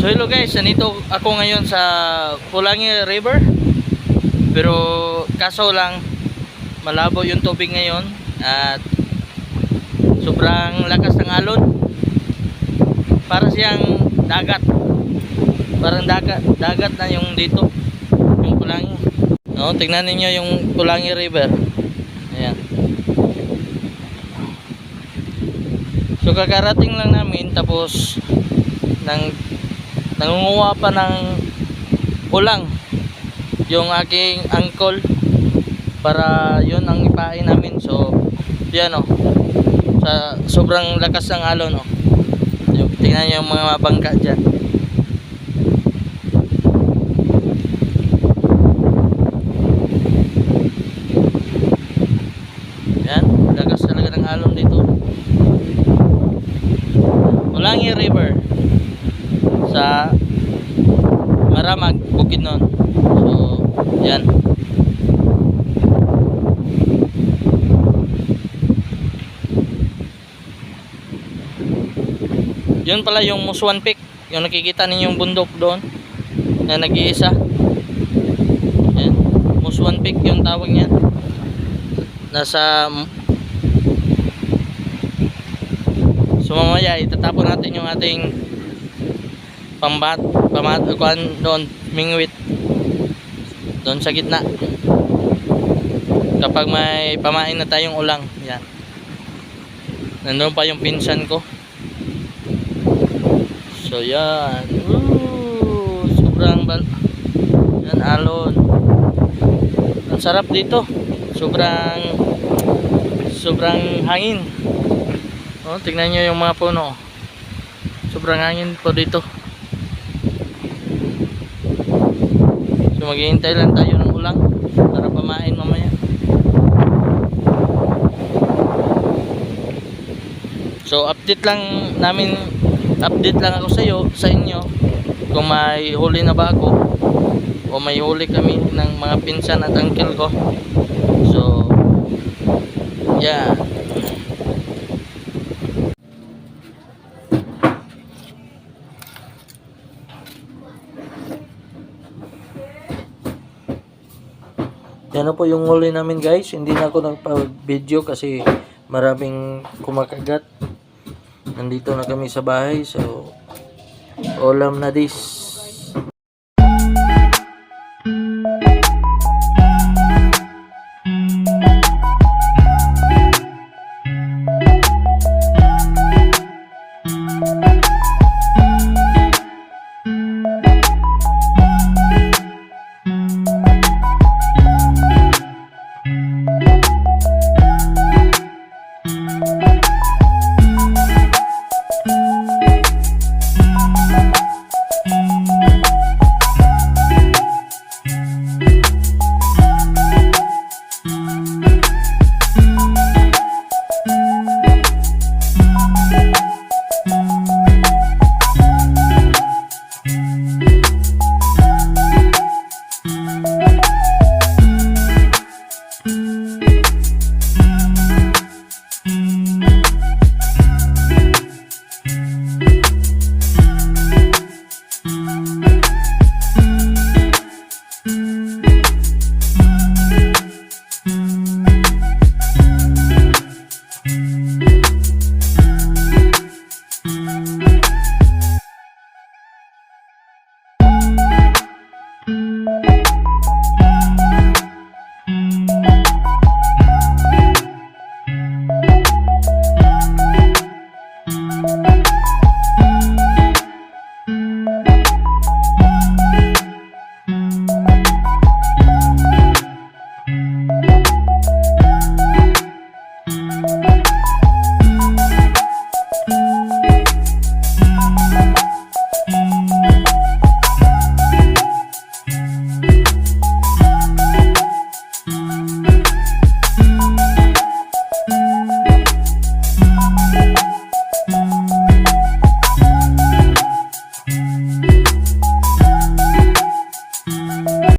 So hello guys, nandito ako ngayon sa Pulangi River. Pero kaso lang malabo yung tubig ngayon at sobrang lakas ng alon. Para siyang dagat. Parang dagat, dagat na yung dito, yung Pulangi. No, tingnan ninyo yung Pulangi River. Ayan. So kakarating lang namin tapos nang nangunguha pa ng ulang yung aking uncle para yun ang ipain namin. So yan o sa sobrang lakas ng alon o tingnan nyo yung mga bangka dyan. Yan lakas talaga ng alon dito. Ulangi River sa Maramag, Bukidnon. So, yan. Yun pala yung Muswan Peak. Yung nakikita ninyong bundok doon na nag-iisa. Yan. Muswan Peak yung tawag niya. Nasa So mamaya itatapon natin yung ating pambat, pamat, kuan doon, mingwit. Doon sa gitna. Kapag may pamain na tayong ulang, yan. Nandun pa yung pinsan ko. So yan. Woo! Sobrang bal yan alon. Ang sarap dito. Sobrang sobrang hangin. Oh, tingnan nyo yung mga puno. Sobrang hangin po dito. So maghihintay lang tayo ng ulang para pamain mamaya. So update lang namin update lang ako sa iyo, sa inyo kung may huli na ba ako o may huli kami ng mga pinsan at uncle ko. So yeah. Yan na po yung huli namin guys. Hindi na ako nagpa-video kasi maraming kumakagat. Nandito na kami sa bahay. So, ulam na this.